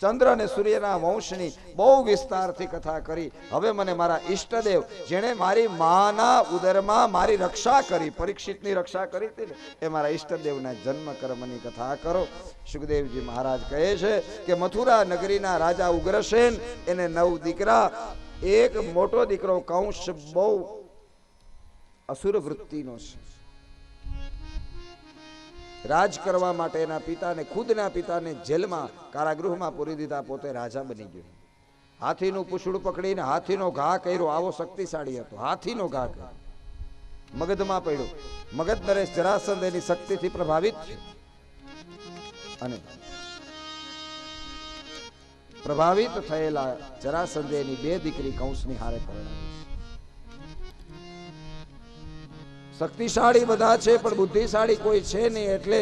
ચંદ્ર અને સૂર્યના વંશની બહુ વિસ્તારથી કથા કરી. હવે મને મારા ઈષ્ટદેવ, જેણે મારી માના ઉદરમાં મારી રક્ષા કરી, પરીક્ષિતની રક્ષા કરી હતી એ મારા ઈષ્ટદેવના જન્મ કર્મની કથા કરો. સુખદેવજી મહારાજ કહે છે કે મથુરા નગરીના રાજા ઉગ્રસેન, એને નવ દીકરા, એક મોટો દીકરો કંશ બહુ અસુર વૃત્તિનો છે. રાજ કરવા માટે એના પિતાને, ખુદના પિતાને જેલમાં, કારાગૃહમાં પૂરી દીધા, પોતે રાજા બની ગયો. હાથીનું પૂછડું પકડીને હાથીનો ઘા કર્યો, આવો શક્તિશાળી હતો. હાથીનો ઘા કર્યો. મગધમાં પડ્યો. મગધ નરેશ જરાસંદ એની શક્તિથી પ્રભાવિત છે અને પ્રભાવિત થયેલા જરાસંધે એની બે દીકરી કંસની હારે પરણાવી શક્તિશાળી બધા છે, પણ બુદ્ધિશાળી કોઈ છે નહીં. એટલે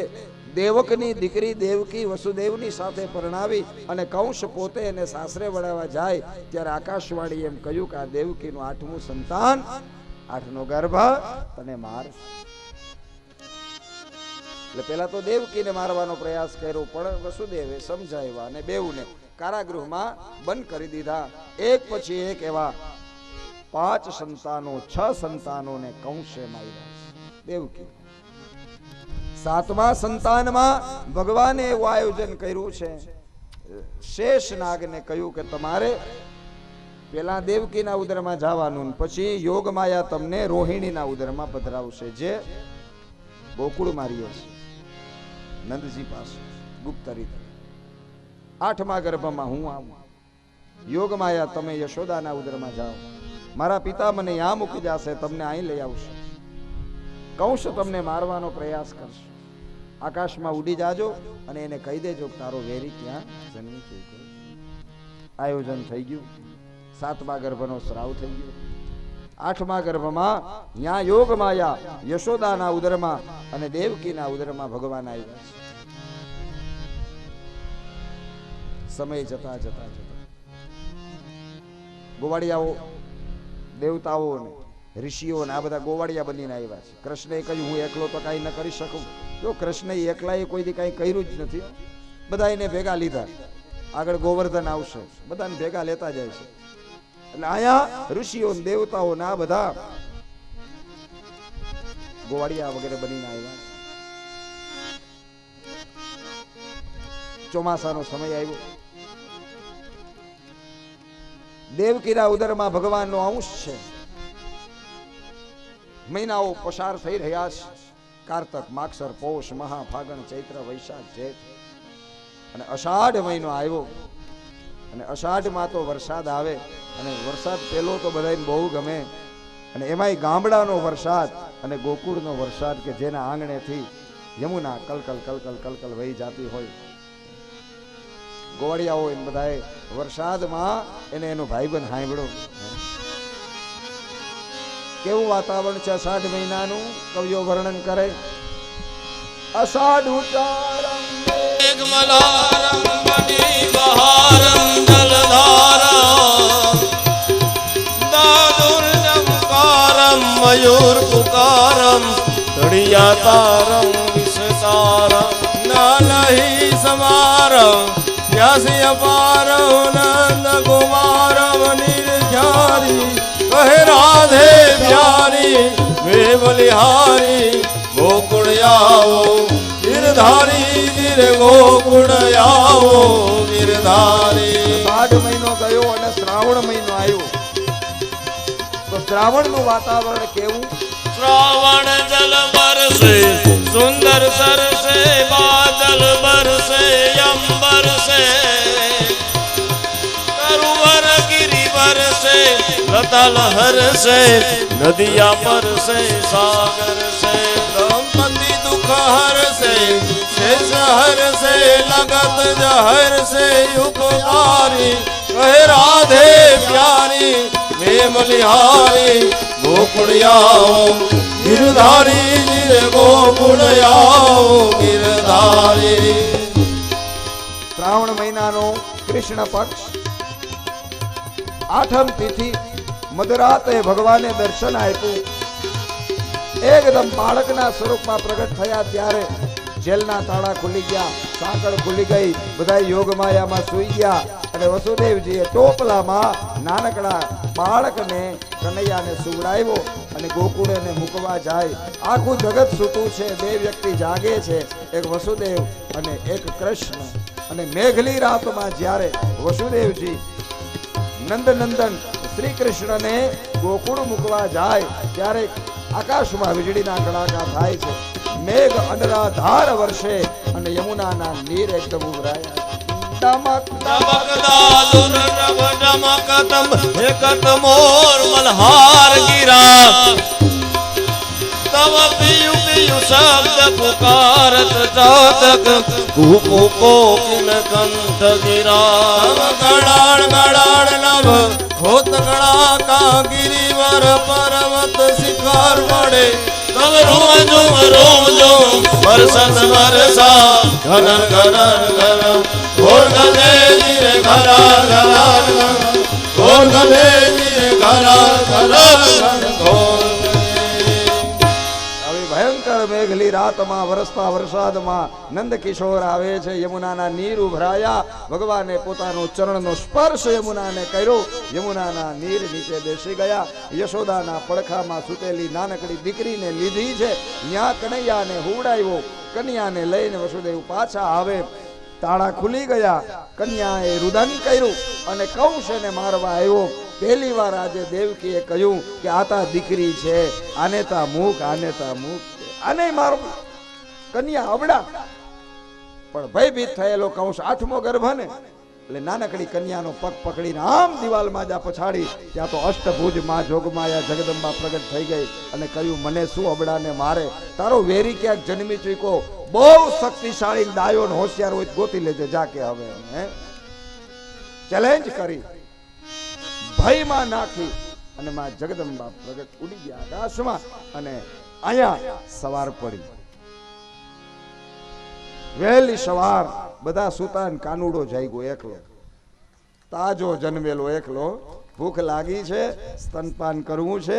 દેવકની દીકરી દેવકી વસુદેવની સાથે પરણાવી અને કંશ પોતે એને સાસરે વળાવવા જાય, ત્યારે આકાશવાણી એમ કહ્યું કે આ દેવકીનું આઠમું સંતાન, આઠનો ગર્ભ, તને માર. એટલે પેલા તો દેવકીને મારવાનો પ્રયાસ કર્યો, પણ વસુદેવે સમજાવ્યા અને બેઉને કારાગૃહમાં બંધ કરી દીધા. એક પછી એક એવા પાંચ સંતાનો, છ સંતાનોને કંસે માર્યા દેવકી સાતમા સંતાનમાં ભગવાને એવું આયોજન કર્યું છે. શેષ નાગને કહ્યું કે તમારે પેલા દેવકીના ઉદરમાં જવાનું પછી યોગ માયા તમને રોહિણીના ઉદરમાં પધરાવશે જે ગોકુળ મારીએ છે. નંદજી પાસે, ગુપ્ત રીતે. આઠમા ગર્ભમાં હું આવું. યોગ માયા તમે યશોદાના ઉદરમાં જાઓ. મારા પિતા મને અહીંયા મૂકી જશે, તમને અહીં લઈ આવશે. કંસ તમને મારવાનો પ્રયાસ કરશે. આકાશમાં ઉડી જાજો અને એને કહી દેજો તારો વેરી ત્યાં જન્મી છે. આયોજન થઈ ગયું. સાતમા ગર્ભનો સ્રાવ થઈ ગયો. આઠમા ગર્ભમાં યા યોગ માયા યશોદાના ઉદરમાં અને દેવકીના ઉદરમાં ભગવાન આવ્યા છે. સમય જતા જતા જતા. ગોવાળિયાઓ દેવતાઓ ને ઋષિઓ આ બધા ગોવાળિયા બનીને આવ્યા છે. કૃષ્ણએ કહ્યું, હું એકલો તો કાંઈ ન કરી શકું. જો કૃષ્ણએ એકલાએ કોઈ દી કાંઈ કર્યું જ નથી, બધા એને ભેગા લીધા. આગળ ગોવર્ધન આવશે. બધાને ભેગા લેતા જાય છે. એટલે અહીંયા ઋષિઓ દેવતાઓ ને બધા ગોવાળિયા વગેરે બનીને આવ્યા છે. ચોમાસાનો સમય આવ્યો. દેવકીના ઉદરમાં ભગવાનનો અંશ છે. મહિનાઓ પસાર થઈ રહ્યા છે. કારતક માક્ષર પોષ મહા ફાગણ ચૈત્ર, વૈશાખ, જેઠ અને અષાઢ મહિનો આવ્યો. અને અષાઢમાં તો વરસાદ આવે અને વરસાદ પેલો તો બધાને બહુ ગમે. અને એમાંય ગામડાનો વરસાદ અને ગોકુળનો વરસાદ કે જેના આંગણેથી યમુના કલકલ કલકલ કલકલ વહી જાતી હોય. ગોવાળિયાઓ એને બધાએ વરસાદમાં એને એનો ભાઈબંધ સાંભળ્યો. કેવું વાતાવરણ છે અષાઢ મહિનાનું? કવિઓ વર્ણન કરે. અષાઢ ઉચારમ મેઘમલારમ મણિબહારમ જલધારા દાદુર્જમકારમ મયુરપુકારમ તળિયાતારમ વિષતારમ નહીં સમારમ. વ્યાસી અપારમ નંદ કુમારમ નિર્જારી કહે રાધે પ્યારી વે બલિહારી ગોકુળ આવો ગિરધારી ગિર ગોકુળ આવો ગિરધારી. આઠ મહિનો ગયો અને શ્રાવણ મહિનો આવ્યો. તો શ્રાવણનું વાતાવરણ કેવું? શ્રાવણ જલ બરસે સુંદર સરસે બાદલ બરસે અંબર સે કરુવર ગિરી વરસે, લતા લહર સે, નદિયા પર સે, સાગર સે દંપતિ દુખ હર સે શેષ હર સે, લગત જહર સે, ઉપકારી, કહે રાધે પ્યારી વે મલિહારી ગોકુળિયાઓ, ગિરધારી, ગિર ગોકુળિયાઓ, ગિરધારી. શ્રાવણ મહિનાનો કૃષ્ણ પક્ષ. આઠમ તિથિ મધરાતે ભગવાને દર્શન આપ્યું. એકદમ બાળકના સ્વરૂપમાં પ્રગટ થયા ત્યારે જેલના તાળા ખુલી ગયા, સાંકળ ખુલી ગઈ, બધા યોગ માયામાં સૂઈ ગયા અને વસુદેવજીએ ટોપલામાં નાનકડા બાળકને કનૈયાને સુવડાવ્યો અને ગોકુળેને મૂકવા જાય. આખું જગત સૂતું છે, બે વ્યક્તિ જાગે છે, એક વસુદેવ અને એક કૃષ્ણ. અને મેઘલી રાતમાં જ્યારે વસુદેવજી નંદનંદન શ્રી કૃષ્ણને ગોકુળ મૂકવા જાય ત્યારે આકાશમાં વીજળીના કડાકા થાય છે મેઘ અનરાધાર વર્ષે અને યમુનાના નીર એકદમ ઉભરાયા ડમક ડમકતમ એકત મોર મલહાર ગિરા તવ પિયુ પિયુ શબ્દ પુકારત જાતક. કૂપો કોકિલ કંઠ ગિરા ગડાળ ગડાળ નવ. હોત ગળા કા ગિરિવર પર્વત શિખર પડે તવ રોમ જોમ રોમ જોમ. વરસત વરસા ઘનન ઘનન ઘનન ઘોર ગલે ધીરે ઘરા ઘરા ઘોર. ગલે ધીરે ઘરા ઘરા ઘોર. રાતમાં વરસતા વરસાદમાં નંદ કિશોર આવે છે, યમુનાના નીર ઉભરાયા. ભગવાને પોતાનો ચરણનો સ્પર્શ યમુનાને કર્યો. યમુનાના નીર નીચે બેસી ગયા. યશોદાના પડખામાં સૂતેલી નાનકડી દીકરીને લીધી છે. ત્યાં કનૈયાને હુવડાવ્યો. કન્યાને લઈને વસુદેવ પાછા આવે. તાળા ખુલી ગયા. કન્યાએ રુદન કર્યું અને કૌશને મારવા આવ્યો. પહેલી વાર આજે દેવકીએ કહ્યું કે આ તા દીકરી છે. આને તા મૂક આને તા મૂક આને મારો કન્યા અબડા પણ ભયભીત થયેલો કંસ આઠમો ગર્ભ ને, એટલે નાનકડી કન્યાનો પગ પકડીને આમ દિવાલમાં જા પછાડી, ત્યાં તો અષ્ટભુજમાં જોગમાયા જગદંબા પ્રગટ થઈ ગઈ અને કહ્યું, મને શું અબડાને મારે? તારો વેરી ક્યાંક જન્મી ચૂક્યો? બહુ શક્તિશાળી ડાયો ને હોશિયાર હોય ગોતી લેજે, જા કે હવે હે? ચેલેન્જ કરી. ભયમાં નાખી અને માં જગદંબા પ્રગટ ઉડી ગયા. આકાશમાં અને અહીંયા સવાર પડી. વહેલી સવાર બધા સુતા કાનુડો જાગ્યો એકલો. તાજો જન્મેલો એકલો. ભૂખ લાગી છે, સ્તનપાન કરવું છે,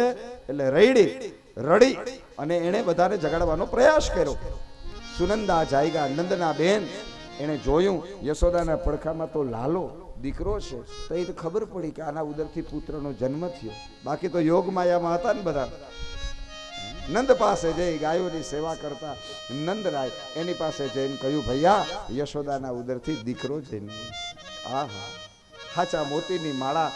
એટલે રડી રડી અને એણે બધાને જગાડવાનો પ્રયાસ કર્યો. સુનંદા જાયગા નંદના બેન, એણે જોયું, યશોદાના પડખામાં તો લાલો દીકરો છે. તો એ ખબર પડી કે આના ઉદરથી પુત્રનો જન્મ થયો. બાકી તો યોગ માયામાં હતા ને બધા. નંદ પાસે જઈ ગાયોની સેવા કરતા નંદરાય એની પાસે જઈને કહ્યું, ભૈયા, યશોદાના ઉદરથી દીકરો જઈને આ હા હાચા મોતીની માળા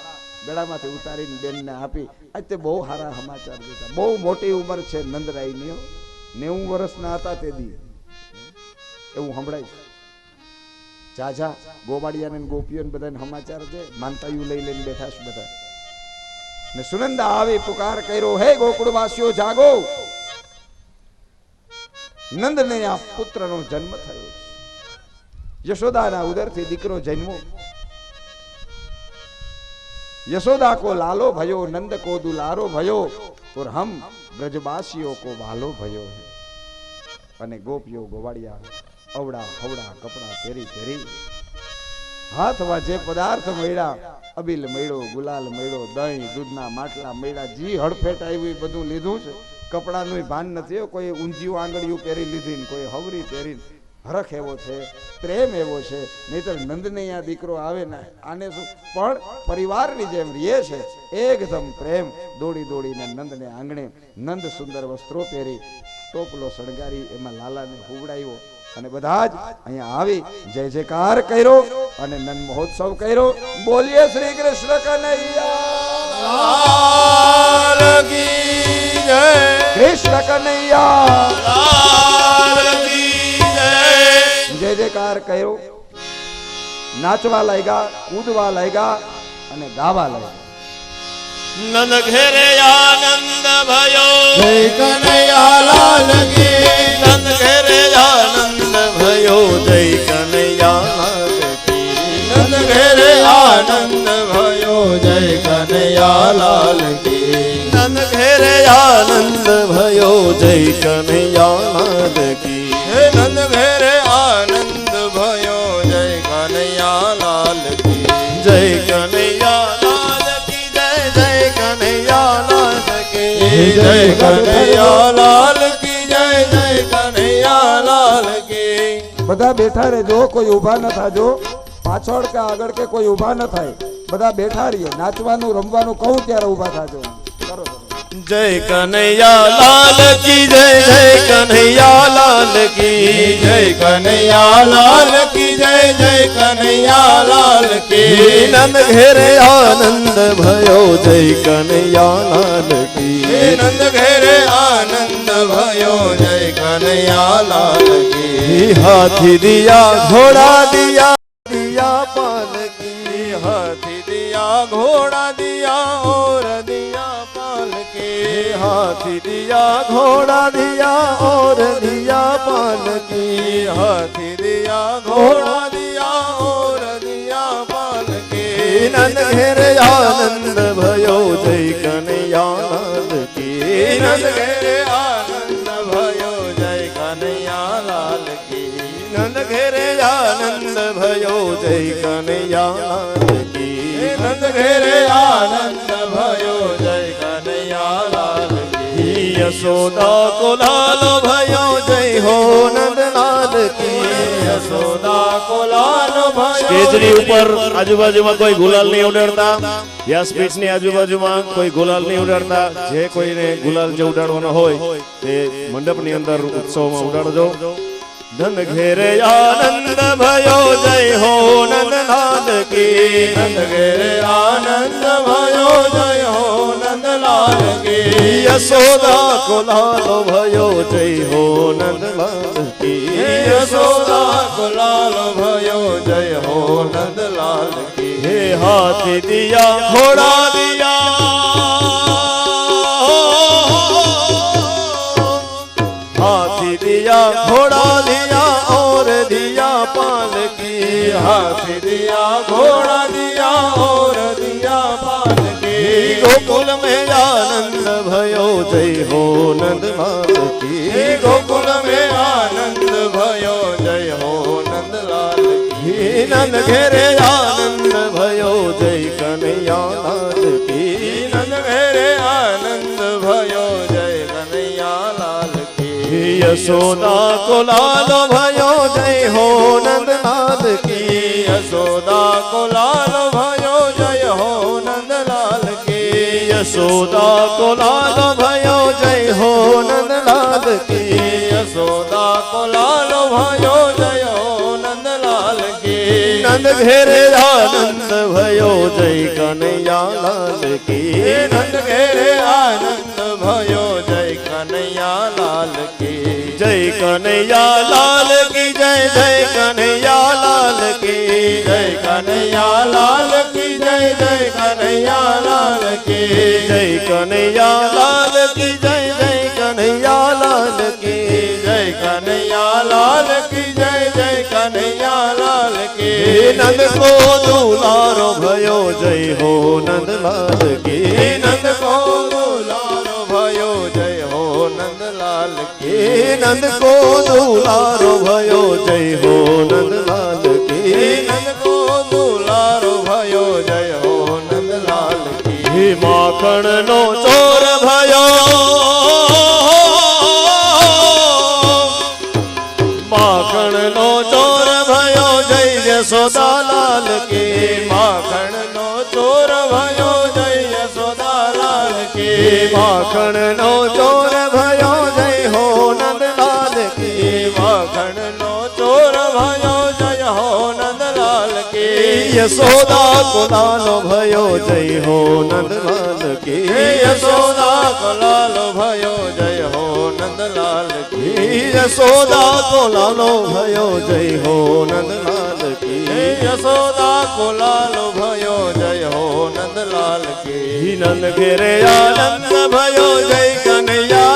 ગળામાંથી ઉતારીને બેનને આપી આજે બહુ સારા સમાચાર દીધા બહુ મોટી ઉંમર છે નંદરાયની નેવું વર્ષના હતા તે દી. એવું સંભળાય જાજા જા ગોપીઓ ને ગોપીઓને બધાને સમાચાર દે માનતાયું લઈ લઈને બેઠા છે બધા. ને સુનંદા આવી પુકાર કર્યો, હે ગોકુળવાસીઓ, જાગો. નંદને આ પુત્રનો જન્મ થયો છે. યશોદાના ઉદરથી દીકરો જન્મો યશોદા કો લાલો ભયો, નંદ કો દુલારો ભયો ઓર હમ બ્રજવાસીઓ કો વાલો ભયો હે. અને ગોપીઓ ગોવાડિયા અવડા હવડા કપડા પહેરી પહેરી હાથમાં જે પદાર્થ મળ્યા, અબિલ મળ્યો, ગુલાલ મળ્યો, દહીં દૂધના માટલા મળ્યા, જી હડફેટ આવી બધું લીધું છે. કપડાનું ભાન નથી. કોઈ ઊંધિયું આંગળીયું પહેરી લીધી કોઈ હવરી પહેરી હરખ એવો છે, પ્રેમ એવો છે, નહીતર આ દીકરો આવે ને, આને શું? પણ પરિવારની જેમ રીએ છે, એકદમ પ્રેમ. દોડી દોડીને નંદને આંગણે નંદ સુંદર વસ્ત્રો પહેરી ટોપલો શણગારી, એમાં લાલાને હુવડાવ્યો અને બધા જ અહીંયા આવી જય જયકાર કર્યો અને નંદ મહોત્સવ કર્યો. બોલીએ શ્રી કૃષ્ણ કનૈયા. જય. કૃષ્ણ કનૈયા. જય. જય જયકાર કર્યો. નાચવા લાગ્યા કૂદવા લાગ્યા અને ગાવા લાગ્યા. નંદ ઘેરે આનંદ ભયો. જય કનૈયા લાલ નંદ ઘેરે આનંદ ભયો જય કનૈયા કી હે નંદ ઘેરે આનંદ ભયો જય કનૈયા લાલ કી જય કનૈયા લાલ કી જય જય કનૈયા લાલ કી જય કનૈયા લાલ કી જય જય કનૈયા લાલ કી બધા બેઠા રહેજો કોઈ ઊભા ન થાજો. પાછળ કે આગળ કે કોઈ ઊભા ન થાય. બધા બેઠા રહીએ નાચવાનું રમવાનું કહું ત્યારે ઊભા થાજો. જય કનૈયા લાલ કી જય જય કનૈયા લાલ કી જય કનૈયા લાલ કી જય જય કનૈયા લાલ કી નંદ ઘેરે આનંદ ભયો જય કનૈયા લાલ કી નંદ ઘેરે આનંદ ભયો જય કનૈયા લાલ કી હાથી દિયા ઘોડા દિયા દિયા પાલકી હાથી દિયા ઘોડા દિયા ઓર દિયા પાલકી હાથી દિયા, ઘોડા દિયા, ઓર દિયા પાલકી. હાથી દિયા, ઘોડા દિયા, ઓર દિયા પાલકી. નંદ ઘેરે આનંદ ભયો, જય કનૈયા લાલ કી. નંદ ઘેરે આનંદ ભયો, જય કનૈયા લાલ કી. નંદ ઘેરે આનંદ ભયો, જય કનૈયા લાલ કી. નંદ ઘેરે કી યશોદા કો લાલો ભયો જય હો નંદ લાલ કી યશોદા કોલાલ ભયો સ્ટેજની ઉપર આજુબાજુમાં કોઈ ગુલાલ નહીં ઉડાડતા વ્યાસપીઠની આજુબાજુમાં કોઈ ગુલાલ નહીં ઉડાડતા જે કોઈને ગુલાલ જે ઉડાડવાનો હોય તે મંડપની અંદર ઉત્સવમાં ઉડાડજો। ધન ઘેરે આનંદ ભયો જય હો નંદ લાલ કી। નંદ ઘેરે આનંદ ભયો જય હો નંદલાલ કી યશોદા કો લાલો ભયો જય હો નંદલાલ કી. યશોદા કોલાલ ભયો જય હો નંદલાલ કી. હે હાથી દિયા ઘોડા જય હો નંદ લાલ કી ગોકુલ में આનંદ ભયો જય હો નંદલાલ કી નંદ ઘેરે આનંદ ભયો જય કનૈયા લાલ કી નંદ ઘેરે આનંદ ભયો જય કનૈયા લાલ કી યશોદા કો લાલ ભયો જય હો નંદ લાલ કી યશોદા કોલાલ ભયો જય હો નંદલાલ કી યશોદા કો લાલો કી નંદ ઘેરે આનંદ ભયો જય કનૈયા લાલ હે કી નંદ ઘેરે આનંદ ભયો જય કનૈયા લાલ કી જય કનૈયા લાલ કી જય જય કનૈયા લાલ કી જય કનૈયા લાલ કી જય જય કનૈયા લાલ કી નંદ કો દુલારો ભયો જય હો નંદલાલ કે. નંદ કો દુલારો ભયો જય હો નંદલાલ કે. નંદ કો દુલારો ભયો જય હો નંદલાલ કે. નંદ કો દુલારો ભયો જય હો નંદલાલ કે. માખણ નો માખણ નો યશોદા કુલાલો ભયો જય હો નંદલાલ હે કી યશોદા કલાલો ભયો જય હો નંદલાલ કી યશોદા કોલાલો ભયો જય હો નંદલાલ હે કી યશોદા કોલાલો ભયો જય હો નંદલાલ કી નંદ ઘેરે આનંદ ભયો જય કનૈયા